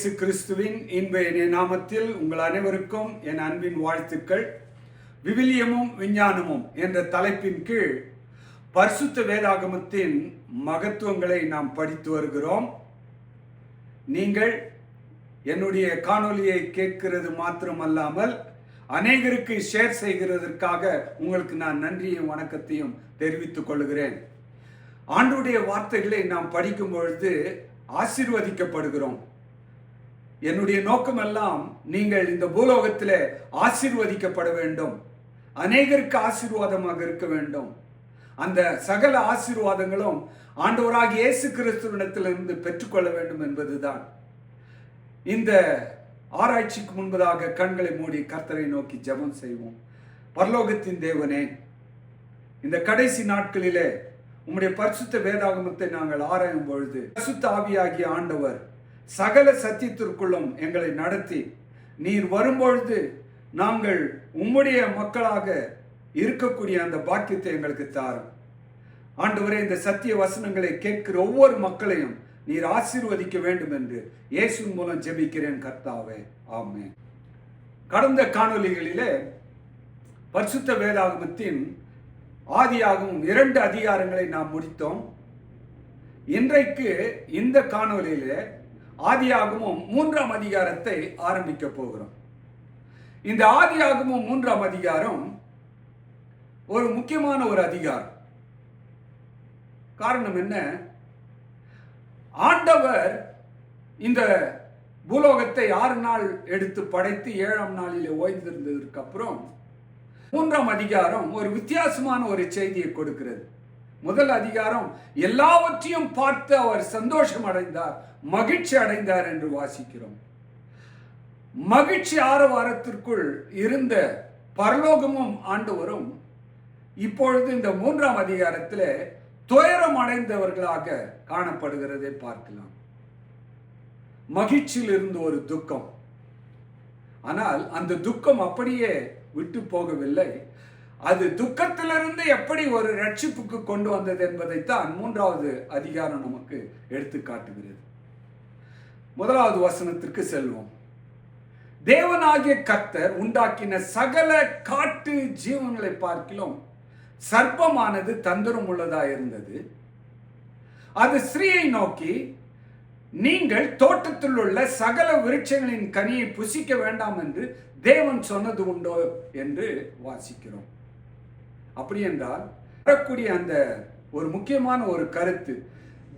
இயேசு கிறிஸ்துவின் இன்ப இணைய நாமத்தில் உங்கள் அனைவருக்கும் என் அன்பின் வாழ்த்துக்கள். விவிலியமும் விஞ்ஞானமும் என்ற தலைப்பின் கீழ் பரிசுத்த வேதாகமத்தின் மகத்துவங்களை நாம் படித்து வருகிறோம். நீங்கள் என்னுடைய காணொளியை கேட்கிறது மாத்திரமல்லாமல் அநேகருக்கு ஷேர் செய்கிறதற்காக உங்களுக்கு நான் நன்றியும் வணக்கத்தையும் தெரிவித்துக் கொள்கிறேன். ஆண்டுடைய வார்த்தைகளை நாம் படிக்கும் பொழுது ஆசிர்வதிக்கப்படுகிறோம். என்னுடைய நோக்கமெல்லாம் நீங்கள் இந்த பூலோகத்தில் ஆசீர்வதிக்கப்பட வேண்டும். அநேகருக்கு ஆசீர்வாதமாக இருக்க வேண்டும். அந்த சகல ஆசீர்வாதங்களும் ஆண்டவராக இயேசு கிறிஸ்துவனிடத்திலிருந்து பெற்றுக்கொள்ள வேண்டும் என்பதுதான். இந்த ஆராய்ச்சிக்கு முன்பதாக கண்களை மூடி கர்த்தரை நோக்கி ஜெபம் செய்வோம். பரலோகத்தின் தேவனே இந்த கடைசி நாட்களிலே உம்முடைய பரிசுத்த வேதாகமத்தை நாங்கள் ஆராயும் பொழுது பரிசுத்த ஆவியாகிய ஆண்டவர் சகல சத்தியத்திற்குள்ளும் எங்களை நடத்தி நீர் வரும்பொழுது நாங்கள் உம்முடைய மக்களாக இருக்கக்கூடிய அந்த பாக்கியத்தை எங்களுக்கு தாரும். ஆண்டவரே இந்த சத்திய வசனங்களை கேட்கிற ஒவ்வொரு மக்களையும் நீர் ஆசீர்வதிக்க வேண்டும் என்று இயேசுவின் மூலம் ஜெபிக்கிறேன் கர்த்தாவே. ஆமே கடந்த காணொலிகளிலே பரிசுத்த வேதாகமத்தின் ஆதியாகவும் இரண்டு அதிகாரங்களை நாம் முடித்தோம். இன்றைக்கு இந்த காணொலியிலே ஆதியாகமும் மூன்றாம் அதிகாரத்தை ஆரம்பிக்க போகிறோம். இந்த ஆதியாகமும் மூன்றாம் அதிகாரம் ஒரு முக்கியமான ஒரு அதிகாரம். காரணம் என்ன? ஆண்டவர் இந்த பூலோகத்தை ஆறு நாள் எடுத்து படைத்து ஏழாம் நாளில் ஓய்ந்திருந்ததற்கு அப்புறம் மூன்றாம் அதிகாரம் ஒரு வித்தியாசமான ஒரு செய்தியை கொடுக்கிறது. முதல் அதிகாரம் எல்லாவற்றையும் பார்த்து அவர் சந்தோஷம் அடைந்தார் மகிழ்ச்சி அடைந்தார் என்று வாசிக்கிறோம். மகிழ்ச்சி ஆறு வாரத்திற்குள் இருந்த பரலோகமும் ஆண்டவரும் இப்பொழுது இந்த மூன்றாம் அதிகாரத்தில் துயரம் அடைந்தவர்களாக காணப்படுகிறதை பார்க்கலாம். மகிழ்ச்சியில் இருந்து ஒரு துக்கம். ஆனால் அந்த துக்கம் அப்படியே விட்டு போகவில்லை. அது துக்கத்திலிருந்து எப்படி ஒரு ரட்சிப்புக்கு கொண்டு வந்தது என்பதைத்தான் மூன்றாவது அதிகாரம் நமக்கு எடுத்து காட்டுகிறது முதலாவது வசனத்திற்கு செல்வோம். தேவனாகிய கத்தர் உண்டாக்கின சகல காட்டு ஜீவன்களை பார்க்கிலும் சர்ப்பமானது தந்திரம் உள்ளதா இருந்தது. அது ஸ்ரீயை நோக்கி நீங்கள் தோட்டத்தில் உள்ள சகல விருட்சங்களின் கனியை புசிக்க வேண்டாம் என்று தேவன் சொன்னது உண்டோ என்று வாசிக்கிறோம். அப்படி என்றால் வரக்கூடிய அந்த ஒரு முக்கியமான ஒரு கருத்து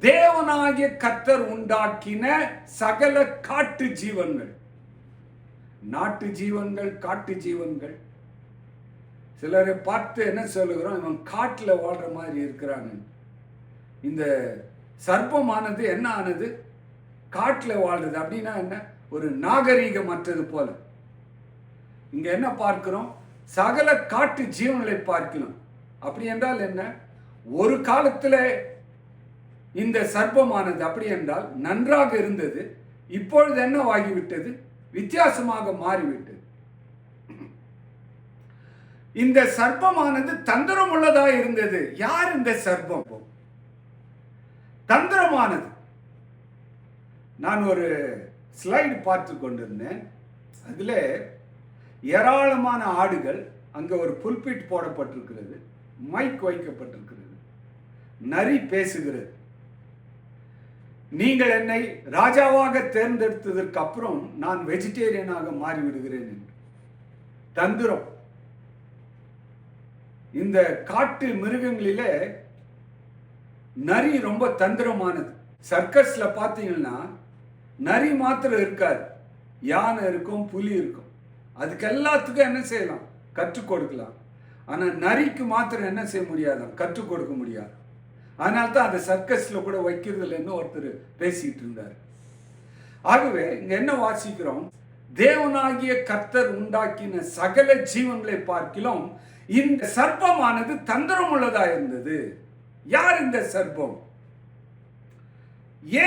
தேவனாகிய கத்தர் உண்டாக்கின சகல காட்டு ஜீவன்கள். நாட்டு ஜீவன்கள் காட்டு ஜீவன்கள். சிலரை பார்த்து என்ன சொல்லுகிறோம்? இவன் காட்டில் வாழ்ற மாதிரி இருக்கிறாங்க இந்த சர்ப்பமானது என்ன ஆனது? காட்டில் வாழ்றது அப்படின்னா என்ன? ஒரு நாகரீகமற்றது போல. இங்க என்ன பார்க்கிறோம்? சகல காட்டு ஜீவங்களை பார்க்கிறோம் அப்படி என்றால் என்ன? ஒரு காலத்தில் இந்த சர்ப்பமானது அப்படி என்றால் நன்றாக இருந்தது இப்பொழுது என்னவாகிவிட்டது? வித்தியாசமாக மாறிவிட்டது. இந்த சர்ப்பமானது தந்திரம் உள்ளதா இருந்தது? யார் இந்த சர்ப்பம்? தந்திரமானது. நான் ஒரு ஸ்லைடு பார்த்து கொண்டிருந்தேன். அதில் ஏராளமான ஆடுகள் அங்கே ஒரு புல்பிட் போடப்பட்டிருக்கிறது மைக் வைக்கப்பட்டிருக்கிறது நரி பேசுகிறது. நீங்கள் என்னை ராஜாவாக தேர்ந்தெடுத்ததற்கு அப்புறம் நான் வெஜிடேரியனாக மாறிவிடுகிறேன் என்று. தந்திரம். இந்த காட்டு மிருகங்களிலே நரி ரொம்ப தந்திரமானது. சர்க்கஸ்ல பார்த்தீங்கன்னா நரி மாத்திரம் இருக்காது. யானை இருக்கும் புலி இருக்கும். அதுக்கு எல்லாத்துக்கும் என்ன செய்யலாம்? கற்றுக் கொடுக்கலாம். ஆனால் நரிக்கு மாத்திரம் என்ன செய்ய முடியாதான் கற்றுக் கொடுக்க முடியாது. அதனால தான் அந்த சர்க்கஸில் கூட வைக்கிறது இல்லைன்னு ஒருத்தர் பேசிட்டு இருந்தார். ஆகவே இங்கே என்ன வாசிக்கிறோம்? தேவனாகிய கர்த்தர் உண்டாக்கின சகல ஜீவன்களை பார்க்கிலும் இந்த சர்ப்பமானது தந்திரம் உள்ளதா இருந்தது. யார் இந்த சர்ப்பம்?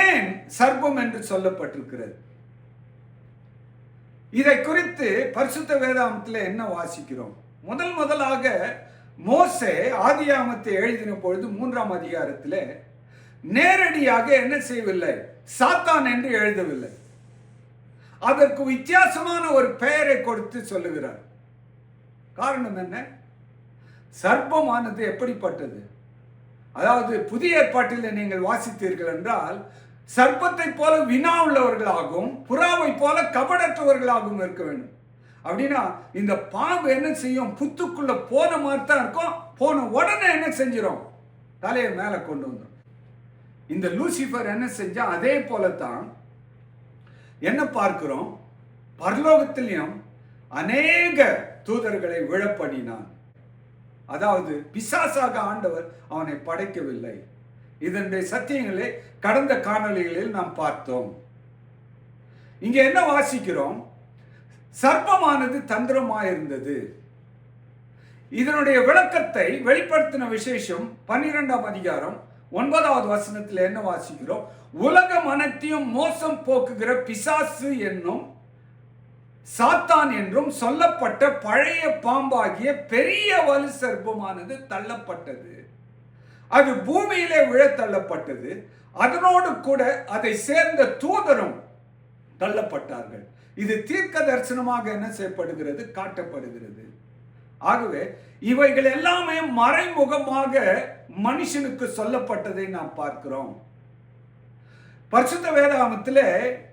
ஏன் சர்ப்பம் என்று சொல்லப்பட்டிருக்கிறது? இதை குறித்து பரிசுத்த வேதாந்தத்தில் என்ன வாசிக்கிறோம்? முதல் முதலாக மோசே ஆதியாமத்தை எழுதின பொழுது மூன்றாம் அதிகாரத்தில் நேரடியாக என்ன செய்யவில்லை? சாத்தான் என்று எழுதவில்லை. அதற்கு வித்தியாசமான ஒரு பெயரை கொடுத்து சொல்லுகிறார். காரணம் என்ன? சர்ப்பமானது எப்படிப்பட்டது? அதாவது புதிய ஏற்பாட்டில் நீங்கள் வாசித்தீர்கள் என்றால் சர்ப்பத்தை போல வினா உள்ளவர்களாகவும் புறாவை போல கபடற்றவர்களாகவும் இருக்க வேண்டும். அப்படின்னா இந்த பாம்பு என்ன செய்யும்? புத்துக்குள்ள போன மாதிரி தான் இருக்கும். போன உடனே என்ன செஞ்சிடும் தலையை மேலே கொண்டு வந்துடும் இந்த லூசிஃபர் என்ன செஞ்சா அதே போல தான் என்ன பார்க்கிறோம்? பரலோகத்திலையும் அநேக தூதர்களை விழப்பண்ணினான் அதாவது பிசாசாக ஆண்டவர் அவனை படைக்கவில்லை. இதனுடைய சத்தியங்களை கடந்த காணொலிகளில் நாம் பார்த்தோம். இங்க என்ன வாசிக்கிறோம்? சர்ப்பமானது தந்திரமாயிருந்தது இதனுடைய விளக்கத்தை வெளிப்படுத்தின விசேஷம் பன்னிரெண்டாம் அதிகாரம் ஒன்பதாவது வசனத்தில் என்ன வாசிக்கிறோம்? உலகம் அனைத்தையும் மோசம் போக்குகிற பிசாசு என்னும் சாத்தான் என்றும் சொல்லப்பட்ட பழைய பாம்பாகிய பெரிய வலு சர்ப்பமானது தள்ளப்பட்டது. அது பூமியிலே விழத்தள்ளப்பட்டது. அதனோடு கூட அதை சேர்ந்த தூதரும் தள்ளப்பட்டார்கள். இது தீர்க்க தரிசனமாக என்ன செய்யப்படுகிறது? காட்டப்படுகிறது. ஆகவே இவைகள் எல்லாமே மறைமுகமாக மனுஷனுக்கு சொல்லப்பட்டதை நாம் பார்க்கிறோம். பரிசுத்த வேதாமத்தில்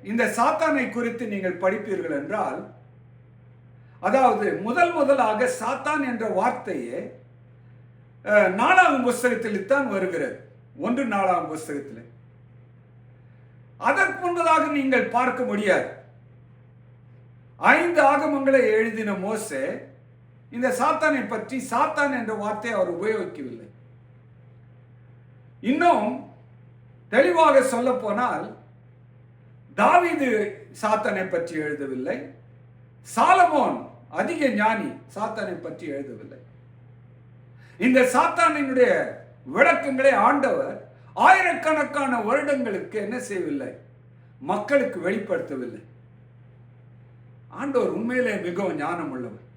இந்த சாத்தானை குறித்து நீங்கள் படிப்பீர்கள் என்றால் அதாவது முதல் முதலாக சாத்தான் என்ற வார்த்தையே நாலாம் புஸ்தகத்தில் தான் வருகிறது. ஒன்று நாலாம் புஸ்தகத்தில். அதற்கு முன்பதாக நீங்கள் பார்க்க முடியாது. ஐந்து ஆகமங்களை எழுதின மோசே இந்த சாத்தானை பற்றி சாத்தான் என்ற வார்த்தையை அவர் உபயோகிக்கவில்லை. இன்னும் தெளிவாக சொல்ல போனால் தாவிது சாத்தானை பற்றி எழுதவில்லை. சாலமோன் அதிக ஞானி சாத்தானை பற்றி எழுதவில்லை. இந்த சாத்தானினுடைய விளக்கங்களை ஆண்டவர் ஆயிரக்கணக்கான வருடங்களுக்கு என்ன செய்யவில்லை? மக்களுக்கு வெளிப்படுத்தவில்லை. ஆண்டவர் உண்மையிலே மிகவும் ஞானம் உள்ளவர்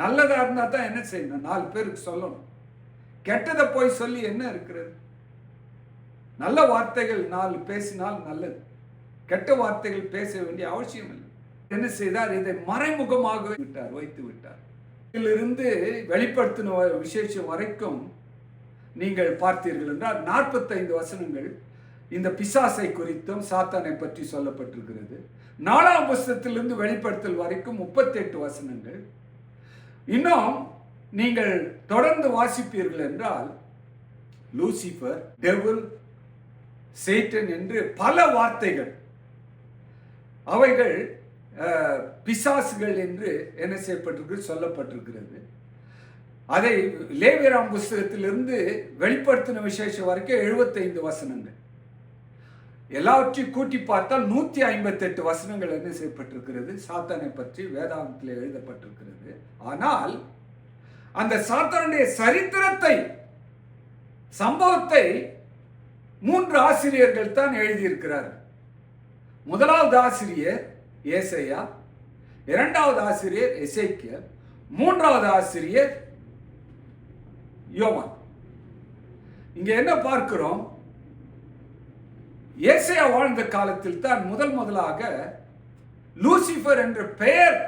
நல்லதா இருந்தா தான் என்ன செய்யணும்? நாலு பேருக்கு சொல்லணும். கெட்டதை போய் சொல்லி என்ன இருக்கிறது? நல்ல வார்த்தைகள் நாலு பேசினால் நல்லது. கெட்ட வார்த்தைகள் பேச வேண்டிய அவசியம் இல்லை. என்ன செய்தார்? இதை மறைமுகமாக விட்டார் வைத்து விட்டார் இதிலிருந்து வெளிப்படுத்தின வ- விசேஷம் வரைக்கும் நீங்கள் பார்த்தீர்கள் என்றால் நாற்பத்தைந்து வசனங்கள் இந்த பிசாசை குறித்தும் சாத்தானை பற்றி சொல்லப்பட்டிருக்கிறது. நாலாம் புஸ்தகத்திலிருந்து வெளிப்படுத்தல் வரைக்கும் முப்பத்தெட்டு வசனங்கள். இன்னும் நீங்கள் தொடர்ந்து வாசிப்பீர்கள் என்றால் லூசிஃபர் டெவில் சேட்டன் என்று பல வார்த்தைகள் அவைகள் பிசாசுகள் என்று என்ன செய்யப்பட்டிருக்கு சொல்லப்பட்டிருக்கிறது. அதை லேவியராம் புஸ்தகத்திலிருந்து வெளிப்படுத்தின விசேஷம் வரைக்கும் எழுபத்தைந்து வசனங்கள். எல்லாவற்றையும் கூட்டி பார்த்தால் நூற்றி ஐம்பத்தெட்டு வசனங்கள் என்ன செய்யப்பட்டிருக்கிறது? சாத்தானை பற்றி வேதாந்தத்தில் எழுதப்பட்டிருக்கிறது. ஆனால் அந்த சாத்தானுடைய சரித்திரத்தை சம்பவத்தை மூன்று ஆசிரியர்கள் தான் எழுதியிருக்கிறார் முதலாவது ஆசிரியர் ஏசையா இரண்டாவது ஆசிரியர் எசேக்கியல் மூன்றாவது ஆசிரியர் யோவான். இங்க என்ன பார்க்கிறோம்? ஏசையா வாழ்ந்த காலத்தில் தான் முதல் முதலாக லூசிஃபர் என்ற பெயர்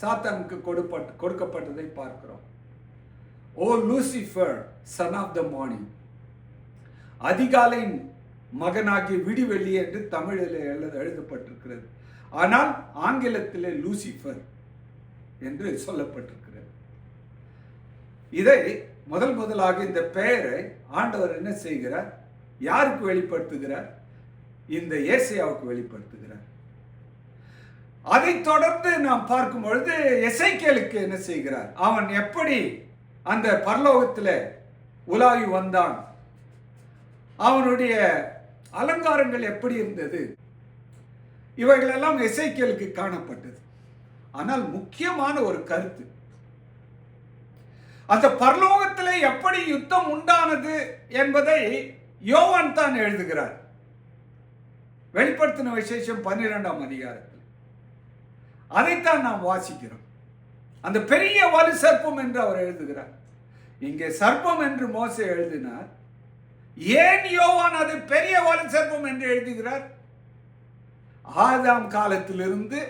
சாத்தானுக்கு கொடுப்பட்டு கொடுக்கப்பட்டதை பார்க்கிறோம். O Lucifer son of the morning. அதிகாலையின் மகனாகிய விடிவெள்ளி என்று தமிழில் எழுத எழுதப்பட்டிருக்கிறது. ஆனால் ஆங்கிலத்திலே லூசிஃபர் என்று சொல்லப்பட்டிருக்கிறது. இதை முதல் முதலாக இந்த பெயரை ஆண்டவர் என்ன செய்கிறார்? யாருக்கு வெளிப்படுத்துகிறார்? இந்த ஏசையாவுக்கு வெளிப்படுத்துகிறார். அதைத் தொடர்ந்து நாம் பார்க்கும் பொழுது எசைக்கேலுக்கு என்ன செய்கிறார்? அவன் எப்படி அந்த பரலோகத்தில் உலாவி வந்தான்? அவனுடைய அலங்காரங்கள் எப்படி இருந்தது? இவைகளெல்லாம் எசைக்கியலுக்கு காணப்பட்டது. ஆனால் முக்கியமான ஒரு கருத்து அந்த பரலோகத்தில் எப்படி யுத்தம் உண்டானது என்பதை யோவான் தான் எழுதுகிறார். வெளிப்படுத்தின விசேஷம் பன்னிரெண்டாம் அதிகாரத்தில். அதைத்தான் நாம் வாசிக்கிறோம். அந்த பெரிய வலு சர்ப்பம் என்று அவர் எழுதுகிறார். இங்கே சர்ப்பம் என்று மோச எழுதினார். ஏன் யோவான் அது பெரிய வலு சர்ப்பம் என்று எழுதுகிறார்? ஆதாம் காலத்திலிருந்து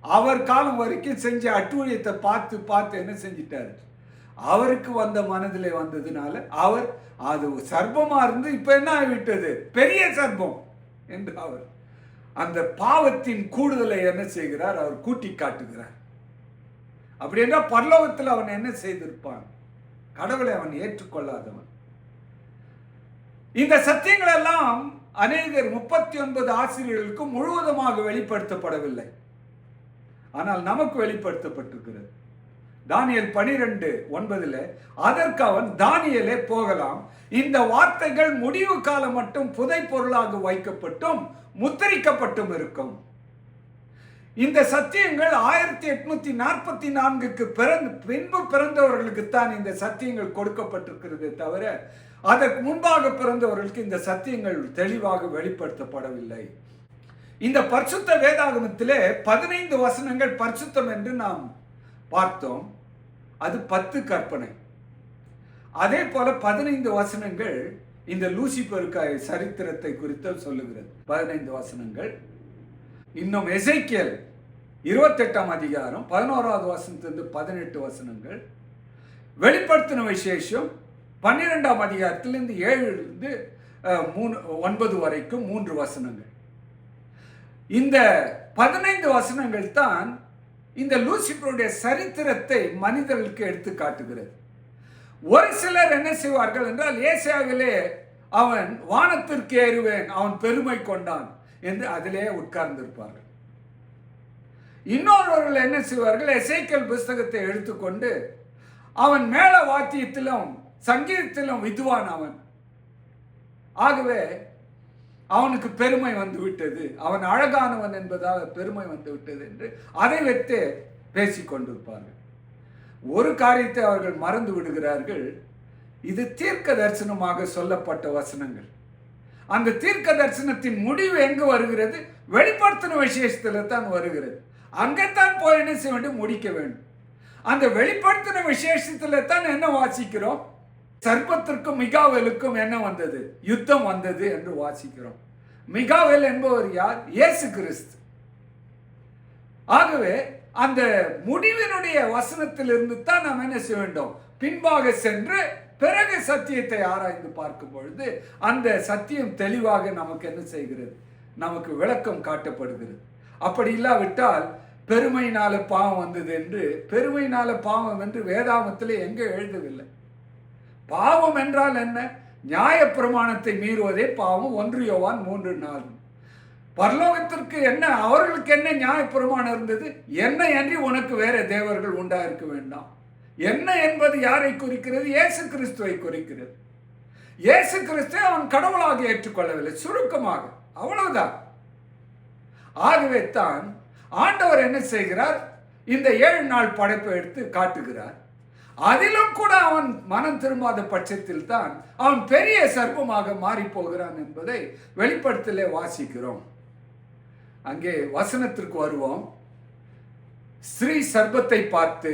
அவர் காலம் வரைக்கும் செஞ்ச அட்டூழியத்தை பார்த்து பார்த்து என்ன செஞ்சிட்டாரு? அவருக்கு வந்த மனதில் வந்ததுனால அவர் அது சர்பமாக இருந்து இப்ப என்ன ஆகிவிட்டது? பெரிய சர்பம் என்று அவர் அந்த பாவத்தின் கூடுதலை என்ன செய்கிறார்? அவர் கூட்டி காட்டுகிறார். அப்படி என்றால் பரலோகத்தில் அவன் என்ன செய்திருப்பான்? கடவுளை அவன் ஏற்றுக்கொள்ளாதவன். இந்த சத்தியங்கள் எல்லாம் அநேகர் முப்பத்தி ஒன்பது ஆசிரியர்களுக்கு முழுவதுமாக வெளிப்படுத்தப்படவில்லை. ஆனால் நமக்கு வெளிப்படுத்தப்பட்டிருக்கிறது. தானியல் பனிரெண்டு ஒன்பதுல அதற்கு அவன் தானியலே போகலாம். இந்த வார்த்தைகள் முடிவு காலம் மட்டும் புதை பொருளாக வைக்கப்பட்டும் முத்திரிக்கப்பட்டும் இருக்கும். இந்த சத்தியங்கள் ஆயிரத்தி எட்நூத்தி நாற்பத்தி நான்குக்கு பிறந்து பின்பு பிறந்தவர்களுக்கு தான் இந்த சத்தியங்கள் கொடுக்கப்பட்டிருக்கிறது தவிர அதற்கு முன்பாக பிறந்தவர்களுக்கு இந்த சத்தியங்கள் தெளிவாக வெளிப்படுத்தப்படவில்லை. இந்த பரிசுத்த வேதாகமத்திலே பதினைந்து வசனங்கள் பரிசுத்தம் என்று நாம் பார்த்தோம். அது பத்து கற்பனை. அதே போல பதினைந்து வசனங்கள் இந்த லூசிபருக்காய் சரித்திரத்தை குறித்து சொல்லுகிறது. பதினைந்து வசனங்கள். இன்னும் எசைக்கியல் இருபத்தெட்டாம் அதிகாரம் பதினோராவது வசனத்திலிருந்து பதினெட்டு வசனங்கள். வெளிப்படுத்தின விசேஷம் பன்னிரெண்டாம் அதிகாரத்திலிருந்து ஏழுலேருந்து மூணு ஒன்பது வரைக்கும் மூன்று வசனங்கள். இந்த பதினைந்து வசனங்கள் தான் இந்த லூசிபருடைய சரித்திரத்தை மனிதர்களுக்கு எடுத்து காட்டுகிறது. ஒரு சிலர் என்ன செய்வார்கள் என்றால் ஏசியாவிலே அவன் வானத்திற்கு ஏறுவேன் அவன் பெருமை கொண்டான் என்று அதிலே உட்கார்ந்திருப்பார்கள். இன்னொருவர்கள் என்ன செய்வார்கள் எசைக்கல் புஸ்தகத்தை எடுத்துக்கொண்டு அவன் மேல வாத்தியத்திலும் சங்கீதத்திலும் விதுவான் அவன். ஆகவே அவனுக்கு பெருமை வந்து விட்டது. அவன் அழகானவன் என்பதால் பெருமை வந்து விட்டது என்று அதை வைத்து பேசிக்கொண்டிருப்பார்கள் ஒரு காரியத்தை அவர்கள் மறந்து விடுகிறார்கள். இது தீர்க்க தரிசனமாக சொல்லப்பட்ட வசனங்கள். அந்த தீர்க்க தரிசனத்தின் முடிவு எங்கு வருகிறது? வெளிப்படுத்தின விசேஷத்தில் தான் வருகிறது. அங்கத்தான் போய் என்ன செய்ய வேண்டும்? முடிக்க வேண்டும். அந்த வெளிப்படுத்தின விசேஷத்தில் தான் என்ன வாசிக்கிறோம்? சர்ப்பத்திற்கும் மிகாவேலுக்கும் என்ன வந்தது? யுத்தம் வந்தது என்று வாசிக்கிறோம். மிகாவேல் என்பவர் யார்? இயேசு கிறிஸ்து. ஆகவே அந்த முடிவினுடைய வசனத்திலிருந்து தான் நாம் என்ன செய்ய வேண்டும்? பின்பாக சென்று பிறகு சத்தியத்தை ஆராய்ந்து பார்க்கும் பொழுது அந்த சத்தியம் தெளிவாக நமக்கு என்ன செய்கிறது? நமக்கு விளக்கம் காட்டப்படுகிறது. அப்படி இல்லாவிட்டால் பெருமையினால பாவம் வந்தது என்று பெருமையினால பாவம் என்று வேதாமத்தில் எங்கே எழுதவில்லை. பாவம் என்றால் என்ன? நியாய பிரமாணத்தை மீறுவதே பாவம். ஒன்று யோவான் மூன்று நாலு பரலோகத்திற்கு என்ன அவர்களுக்கு என்ன நியாயப்பிரமாணம் இருந்தது? என்ன அன்றி உனக்கு வேற தேவர்கள் உண்டா இருக்க வேண்டாம். என்ன என்பது யாரை குறிக்கிறது? இயேசு கிறிஸ்துவை குறிக்கிறது. இயேசு கிறிஸ்துவை அவன் கடவுளாக ஏற்றுக்கொள்ளவில்லை. சுருக்கமாக அவ்வளவுதான். ஆகவே தான் ஆண்டவர் என்ன செய்கிறார்? இந்த ஏழு நாள் படைப்பை எடுத்து காட்டுகிறார். அதிலும் கூட அவன் மனம் திரும்பாத பட்சத்தில் தான் அவன் பெரிய சர்ப்பமாக மாறி போகிறான் என்பதை வெளிப்படுத்தலே வாசிக்கிறோம். அங்கே வசனத்திற்கு வருவோம். ஸ்ரீ சர்ப்பத்தை பார்த்து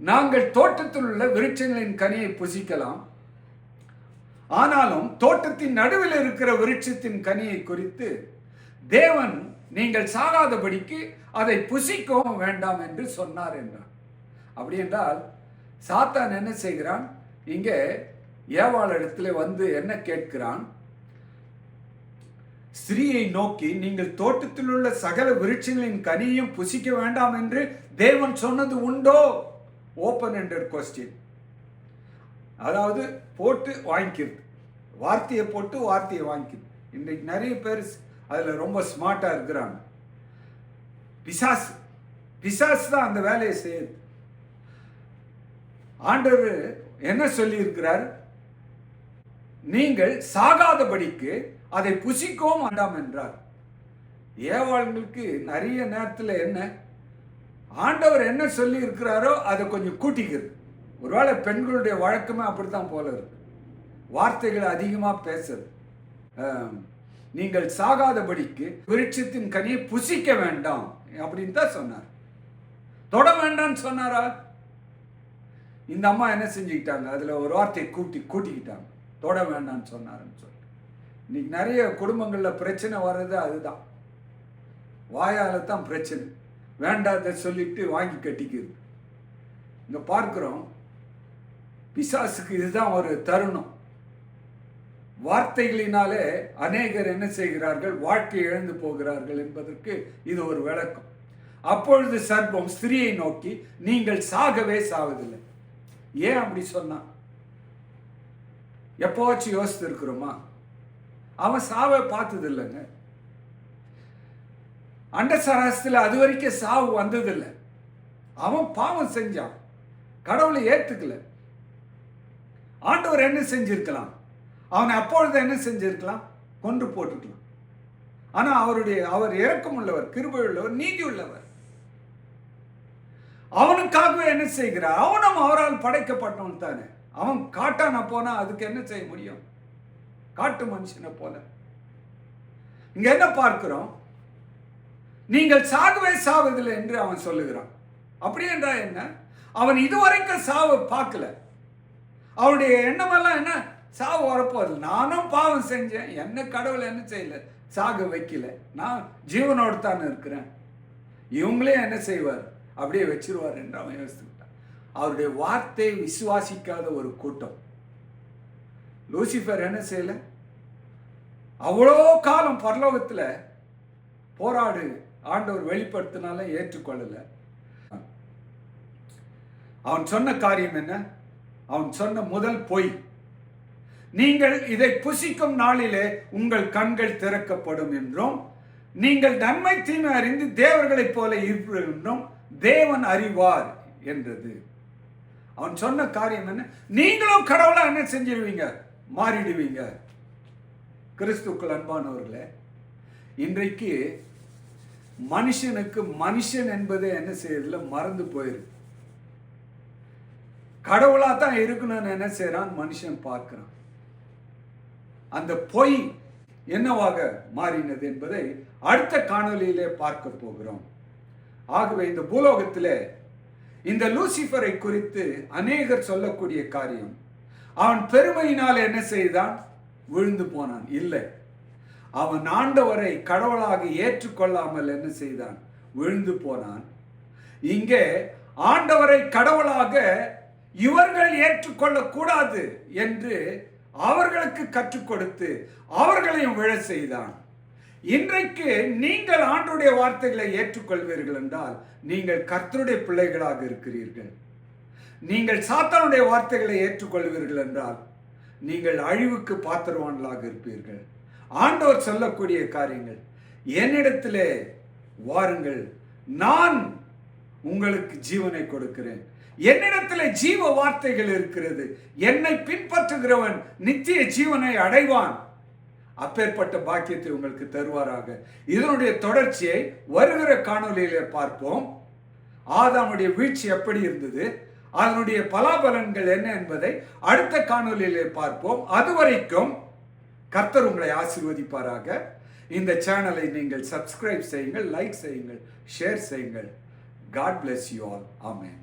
நாங்கள் தோட்டத்தில் உள்ள விருட்சங்களின் கனியை புசிக்கலாம். ஆனாலும் தோட்டத்தின் நடுவில் இருக்கிற விருட்சத்தின் கனியை குறித்து தேவன் நீங்கள் சாகாதபடிக்கு அதை புசிக்கவும் வேண்டாம் என்று சொன்னார் என்றார். அப்படி என்றால் சாத்தான் என்ன செய்கிறான்? இங்கே ஏவாள் இடத்துல வந்து என்ன கேட்கிறான்? ஸ்ரீயை நோக்கி நீங்கள் தோட்டத்தில் உள்ள சகல விருட்சங்களின் கனியும் புசிக்க வேண்டாம் என்று தேவன் சொன்னது உண்டோ? ஓப்பன் என்ற கொஸ்டின் அதாவது போட்டு வாங்கிக்கிறது. வார்த்தையை போட்டு வார்த்தையை வாங்கிக்கிறது. இன்றைக்கு நிறைய பேர் அதில் ரொம்ப ஸ்மார்ட்டாக இருக்கிறாங்க. பிசாஸ் பிசாஸ் தான் அந்த வேலையை செய்யுது. ஆண்டவர் என்ன சொல்லியிருக்கிறார்? நீங்கள் சாகாதபடிக்கு அதை புசிக்கவும் வேண்டாம் என்றார். ஏவாளுங்களுக்கு நிறைய நேரத்தில் என்ன? ஆண்டவர் என்ன சொல்லி இருக்கிறாரோ அதை கொஞ்சம் கூட்டிக்கிறது ஒருவேளை பெண்களுடைய வழக்கமே அப்படித்தான் போல இருக்கு. வார்த்தைகளை அதிகமாக பேசுறது நீங்கள் சாகாதபடிக்கு விருட்சத்தின் கனியை புசிக்க வேண்டாம் அப்படின்னு தான் சொன்னார். தொட வேண்டாம்னு சொன்னாரா? இந்த அம்மா என்ன செஞ்சுக்கிட்டாங்க? அதில் ஒரு வார்த்தையை கூட்டி கூட்டிக்கிட்டாங்க. தொட வேண்டாம்னு சொன்னாருன்னு சொல்லிட்டு இன்னைக்கு நிறைய குடும்பங்களில் பிரச்சனை வர்றது அதுதான். வாயால் தான் பிரச்சனை. வேண்டாத சொல்லிட்டு வாங்கி கட்டிக்கிறது. இங்கே பார்க்குறோம். பிசாசுக்கு இதுதான் ஒரு தருணம். வார்த்தைகளினாலே அநேகர் என்ன செய்கிறார்கள்? வாழ்க்கை இழந்து போகிறார்கள் என்பதற்கு இது ஒரு விளக்கம். அப்பொழுது சர்ப்பம் ஸ்திரியை நோக்கி நீங்கள் சாகவே சாவதில்லை. ஏன் அப்படி சொன்னான்? எப்போவாச்சும் யோசித்து இருக்கிறோமா அவன் சாவை பார்த்தது இல்லைங்க அண்ட சராசத்தில் அது வரைக்கும் சாவு வந்ததில்லை. அவன் பாவம் செஞ்சான். கடவுளை ஏத்துக்கல. ஆண்டவர் என்ன செஞ்சிருக்கலாம்? அவனை அப்பொழுது என்ன செஞ்சிருக்கலாம்? கொன்று போட்டுக்கலாம். ஆனால் அவருடைய அவர் இறக்கம் உள்ளவர் கிருபை உள்ளவர் நீதி உள்ளவர் அவனுக்காகவே என்ன செய்கிறார் அவனும் அவரால் படைக்கப்பட்டவன் தானே. அவன் காட்டான போனா அதுக்கு என்ன செய்ய முடியும்? காட்டு மனுஷனை போல. இங்க என்ன பார்க்கிறோம்? நீங்கள் சாகவே சாவதில்லை என்று அவன் சொல்லுகிறான். அப்படி என்றா என்ன? அவன் இதுவரைக்கும் சாவை பார்க்கல. அவனுடைய எண்ணமெல்லாம் என்ன? சாவு வரப்போகுது நானும் பாவம் செஞ்சேன். என்ன கடவுள் என்ன செய்யல? சாக வைக்கல. நான் ஜீவனோடு தான் இருக்கிறேன். இவங்களே என்ன செய்வார்? அப்படியே வச்சிருவார் என்று அவன் யோசித்துக்கிட்டான் அவருடைய வார்த்தையை விசுவாசிக்காத ஒரு கூட்டம். லூசிஃபர் என்ன செய்யல? அவ்வளோ காலம் பரலோகத்தில் போராடு ஆண்டவர் வெளிப்படுத்தினால ஏற்றுக்கொள்ளலை. அவன் சொன்ன காரியம் என்ன? அவன் சொன்ன முதல் பொய். நீங்கள் இதை புசிக்கும் நாளிலே உங்கள் கண்கள் திறக்கப்படும் என்றும் நீங்கள் நன்மை தீமை அறிந்து தேவர்களைப் போல இருப்பீர்கள் என்றும் தேவன் அறிவார் என்றது. அவன் சொன்ன காரியம் என்ன? நீங்களும் கடவுளா என்ன செஞ்சிருவீங்க? மாறிடுவீங்க. கிறிஸ்துக்கள் அன்பானவர்களே இன்றைக்கு மனுஷனுக்கு மனுஷன் என்பதே என்ன செய்யறதுல மறந்து போயிருக்கு கடவுளா தான் இருக்கணும்னு என்ன செய்யறான் மனுஷன் பார்க்கிறான். அந்த பொய் என்னவாக மாறினது என்பதை அடுத்த காணொலியிலே பார்க்க போகிறோம். ஆகவே இந்த பூலோகத்தில் இந்த லூசிஃபரை குறித்து அநேகர் சொல்லக்கூடிய காரியம். அவன் பெருமையினால் என்ன செய்தான்? விழுந்து போனான். இல்லை. அவன் ஆண்டவரை கடவுளாக ஏற்றுக்கொள்ளாமல் என்ன செய்தான்? விழுந்து போனான். இங்கே ஆண்டவரை கடவுளாக இவர்கள் ஏற்றுக்கொள்ளக்கூடாது என்று அவர்களுக்கு கற்றுக் கொடுத்து அவர்களையும் விழ செய்தான். இன்றைக்கு நீங்கள் ஆண்டுடைய வார்த்தைகளை ஏற்றுக்கொள்வீர்கள் என்றால் நீங்கள் கர்த்தருடைய பிள்ளைகளாக இருக்கிறீர்கள். நீங்கள் சாத்தானுடைய வார்த்தைகளை ஏற்றுக்கொள்வீர்கள் என்றால் நீங்கள் அழிவுக்கு பாத்திரவான்களாக இருப்பீர்கள். ஆண்டவர் சொல்லக்கூடிய காரியங்கள் என்னிடத்திலே வாருங்கள். நான் உங்களுக்கு ஜீவனை கொடுக்கிறேன். என்னிடத்தில் ஜீவ வார்த்தைகள் இருக்கிறது. என்னை பின்பற்றுகிறவன் நித்திய ஜீவனை அடைவான். அப்பேற்பட்ட பாக்கியத்தை உங்களுக்கு தருவாராக. இதனுடைய தொடர்ச்சியை வருகிற காணொலியிலே பார்ப்போம். ஆதாமுடைய வீழ்ச்சி எப்படி இருந்தது? அதனுடைய பலாபலன்கள் என்ன என்பதை அடுத்த காணொலியிலே பார்ப்போம். அதுவரைக்கும் கர்த்தர் உங்களை ஆசீர்வதிப்பாராக. இந்த சேனலை நீங்கள் சப்ஸ்கிரைப் செய்யுங்கள் லைக் செய்யுங்கள் ஷேர் செய்யுங்கள். God bless you all amen